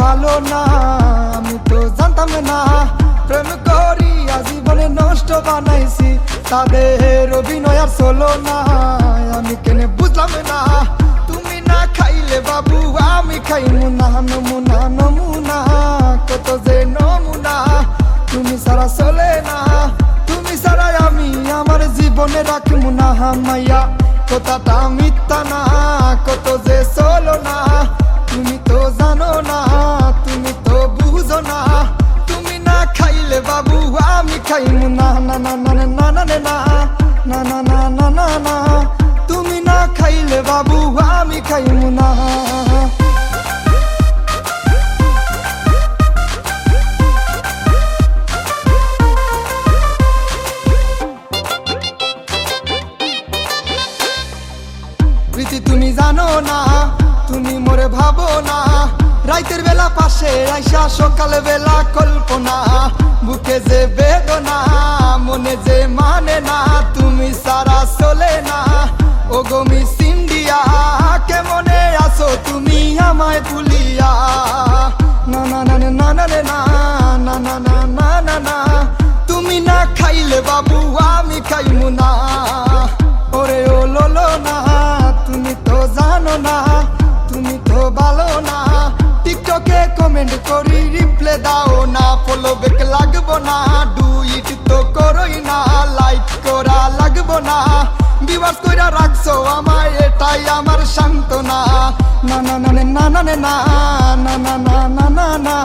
ভালো না, আমি তো জানতাম না। প্রেম করি জীবনে নষ্ট বানাইছি, তাদের অভিনয় আর চলো না। আমি কেন বুঝলাম না, তুমি না খাইলে বাবু, আমি খাইমু না নমুনা নমুনা কত যে নমুনা। তুমি সারা চলে না, তুমি সারা আমি আমার জীবনে রাখমু না হামাইয়া কথাটা মিথ্যা না, কত যে চলো না। খাইমু না না না না না না না না না না না না না তুমি না খাইলে বাবু আমি খাইমু না প্রীতি তুমি জানো না তুমি মোরে ভাবো না রাইতের বেলা পাশে আইসা সকালে বেলা কল্পনা বুকে যে বেদনা মনে যে মানে না তুমি সারা চলে না ও গমি সিন্ডিয়া কেমনে আসো তুমি আমায় ভুলিয়া না না না না না না না না না না না না তুমি না খাইলে বাবু আমি খাইমু না ওরে ও লোলো না তুমি তো জানো না তুমি তো ভালো না টিকটকে কমেন্ট করি রিপ্লে দাও করা লাগবো না বিবাস কইরা রাখছো আমায় এটাই আমার সান্ত্বনা না না না না না না না না না না না না